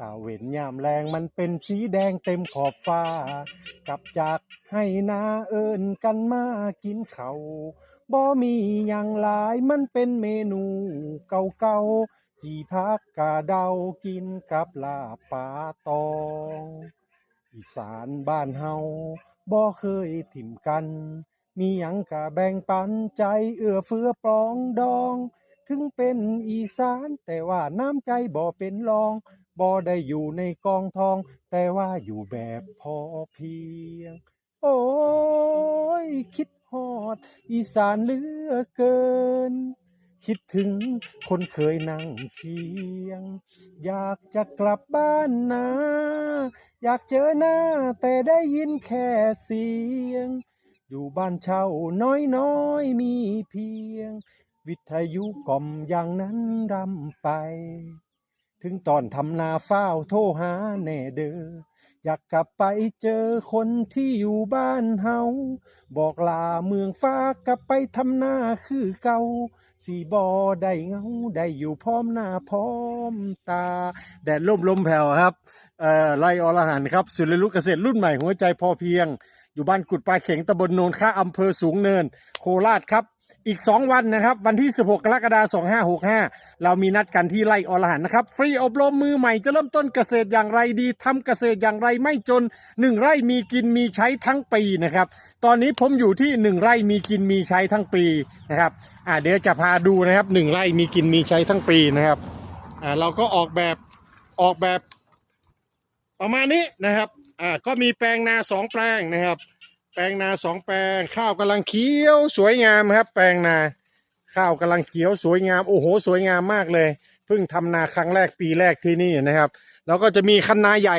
ตาเวนยามแรงมันเป็นสีแดงเต็มขอบฟ้า กลับจากให้นาเอินกันมากินเขาบ่มีหยังหลายมันเป็นเมนูเก่าๆจีพักกะเดากินกับลาปลาตอง อีสานบ้านเฮาบ่เคยถิ่มกัน มีหยังกะแบ่งปันใจเอื้อเฟื้อปรองดอง ถึงเป็นอีสานแต่ว่าน้ำใจบ่เป็นรอง บ่ได้อยู่ในกองทอง แต่ว่าอยู่แบบพอเพียง โอ้ยคิดฮอด อีสานเหลือเกิน คิดถึงคนเคยนั่งเคียง อยากจะกลับบ้านนะ อยากเจอหน้าแต่ได้ยินแค่เสียง อยู่บ้านเช่าน้อยน้อยๆมีเพียง วิทยุกล่อมอย่างนั้นรำไป ถึงตอนทำนาเฝ้าโทรหาแน่เด้ออยากกลับไปเจอคนที่อยู่บ้านเฮาบอกลาเมืองฟ้ากลับไปทำนาคือเก่าสีบอได้เงาได้อยู่พร้อมหน้าพร้อมตา แดดล่มลมแผ่วครับเอ่อไล่อรหันครับสุริลุกเกษตรรุ่นใหม่หัวใจพอเพียง อยู่บ้านกุดปลาเข็งตำบลโนนค่าอำเภอสูงเนิน โคราชครับ อีก 2 วันนะครับ วันที่ 16 กรกฎาคม 2565 เรามีนัดกันที่ไร่อรหันนะครับ ฟรีอบรมมือใหม่จะเริ่มต้นเกษตรอย่างไรดีทำเกษตรอย่างไรไม่จน 1 ไร่มีกินมีใช้ทั้งปีนะครับ ตอนนี้ผมอยู่ที่ 1 ไร่มีกินมีใช้ทั้งปีนะครับอ่าเดี๋ยวจะพาดูนะครับ 1 ไร่มีกินมีใช้ทั้งปีนะครับอ่าเราก็ออกแบบออกแบบประมาณนี้นะครับอ่าก็มีแปลงนาสองแปลงนะครับ ปลงนาสองแปลง ข้าวกำลังเขียว สวยงามครับ แปลงนา ข้าวกำลังเขียวสวยงามโอ้โห สวยงามมากเลย เพิ่งทำนาครั้งแรกปีแรกที่นี่นะครับ แล้วก็จะมีคันนาใหญ่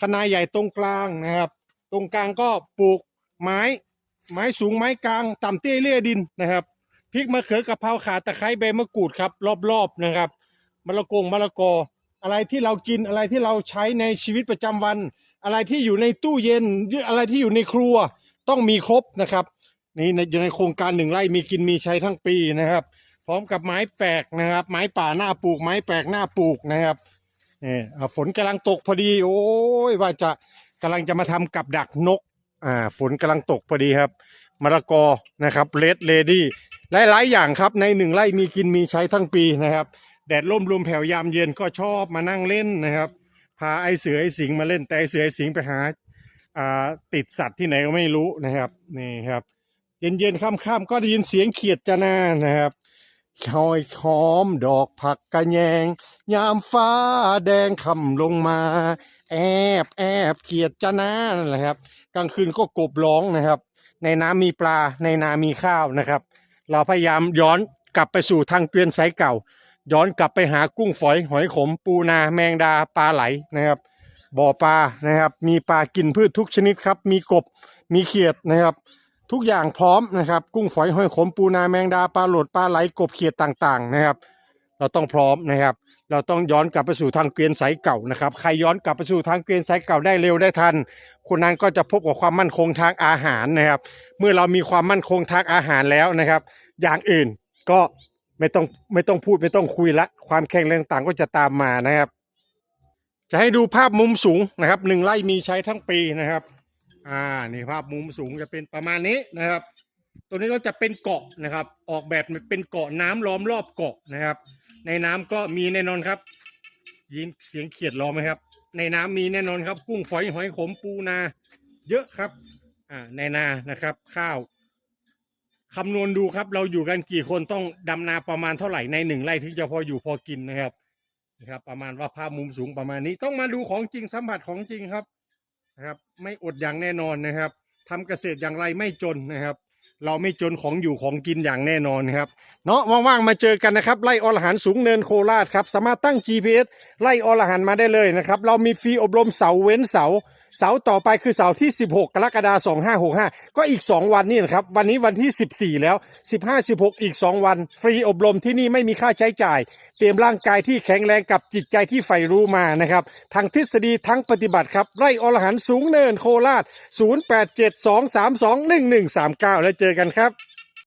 คันนาใหญ่ตรงกลางนะครับ ตรงกลางก็ปลูกไม้ ไม้สูงไม้กลาง ต่ำเตี้ยเลี่ยดินนะครับพริกมะเขือกะเพราขาตะไคร้ใบมะกรูดครับ รอบๆนะครับมะละกงมะละกอ อะไรที่เรากินอะไรที่เราใช้ในชีวิตประจำวัน อะไรที่อยู่ในตู้เย็นอะไรที่อยู่ในครัว ต้องมีครบนะครับนี่ในอยู่ในโครงการหนึ่งไร่มีกินมีใช้ทั้งปีนะครับ พร้อมกับไม้แปลกนะครับ ไม้ป่าหน้าปลูก ไม้แปลกหน้าปลูกนะครับนี่อ่าฝนกำลังตกพอดี โอ้ยว่าจะกำลังจะมาทำกับดักนกอ่าฝนกำลังตกพอดีครับมะละกอนะครับเลดเลดี้หลายๆอย่างครับในหนึ่งไร่มีกินมีใช้ทั้งปีนะครับ แดดร่มลมแผ่วยามเย็นก็ชอบมานั่งเล่นนะครับ พาไอเสือไอสิงมาเล่นแต่ไอเสือไอสิงไปหา ติดสัตว์ที่ไหนก็ไม่รู้นะครับนี่ครับ เย็นๆค่ำๆก็ได้ยินเสียงเขียดจะนานะครับคอยหอมดอกผักกระแยง ยามฟ้าแดงค่ำลงมา แอบแอบเขียดจะนานะครับกลางคืนก็กบร้องนะครับ ในน้ำมีปลาในนามีข้าวนะครับ เราพยายามย้อนกลับไปสู่ทางเกวียนสายเก่า ย้อนกลับไปหากุ้งฝอยหอยขม ปูนาแมงดาปลาไหลนะครับ บ่อปลานะครับ มีปลากินพืชทุกชนิดครับ มีกบมีเขียดนะครับ ทุกอย่างพร้อมนะครับ กุ้งฝอยหอยขมปูนาแมงดาปลาโหลดปลาไหลกบเขียดต่างๆนะครับ เราต้องพร้อมนะครับ เราต้องย้อนกลับไปสู่ทางเกวียนสายเก่านะครับ ใครย้อนกลับไปสู่ทางเกวียนสายเก่าได้เร็วได้ทัน คนนั้นก็จะพบกับความมั่นคงทางอาหารนะครับ เมื่อเรามีความมั่นคงทางอาหารแล้วนะครับ อย่างอื่นก็ไม่ต้องไม่ต้องพูดไม่ต้องคุยละ ความแข็งแรงต่างก็จะตามมานะครับ จะให้ดูภาพมุมสูงนะครับหนึ่งไร่มีใช้ทั้งปีนะครับ อ่านี่ภาพมุมสูงจะเป็นประมาณนี้นะครับ ตัวนี้ก็จะเป็นเกาะนะครับ ออกแบบเป็นเกาะน้ำล้อมรอบเกาะนะครับ ในน้ำก็มีแน่นอนครับ ยินเสียงเขียดร้องไหมครับ ในน้ำมีแน่นอนครับ กุ้งฝอยหอยขมปูนา เยอะครับ อ่าในนานะครับ ข้าวคำนวณดูครับ เราอยู่กันกี่คนต้องดำนาประมาณเท่าไหร่ในหนึ่งไร่ถึงจะพออยู่พอกินนะครับ นะครับ ประมาณว่าภาพมุมสูงประมาณนี้ต้องมาดูของจริงสัมผัสของจริงครับนะครับ ไม่อดอย่างแน่นอนนะครับทำเกษตรอย่างไรไม่จนนะครับ เราไม่จนของอยู่ของกินอย่างแน่นอนครับ เนาะว่างๆมาเจอกันนะครับไล่อรหันสูงเนินโคราชครับ สามารถตั้ง GPS ไล่อรหันมาได้เลยนะครับ เรามีฟรีอบรมเสาเว้นเสา เสาร์ต่อไปคือเสาร์ที่ 16 กรกฎาคม2565 ก็อีก 2 วันนี่นะครับ วันนี้วันที่ 14 แล้ว 15 16 อีก 2 วัน ฟรีอบรมที่นี่ไม่มีค่าใช้จ่าย เตรียมร่างกายที่แข็งแรงกับจิตใจที่ใฝ่รู้มานะครับทั้งทฤษฎีทั้งปฏิบัติครับไร่อรหันสูงเนินโคราช 0872321139 แล้วเจอกันครับ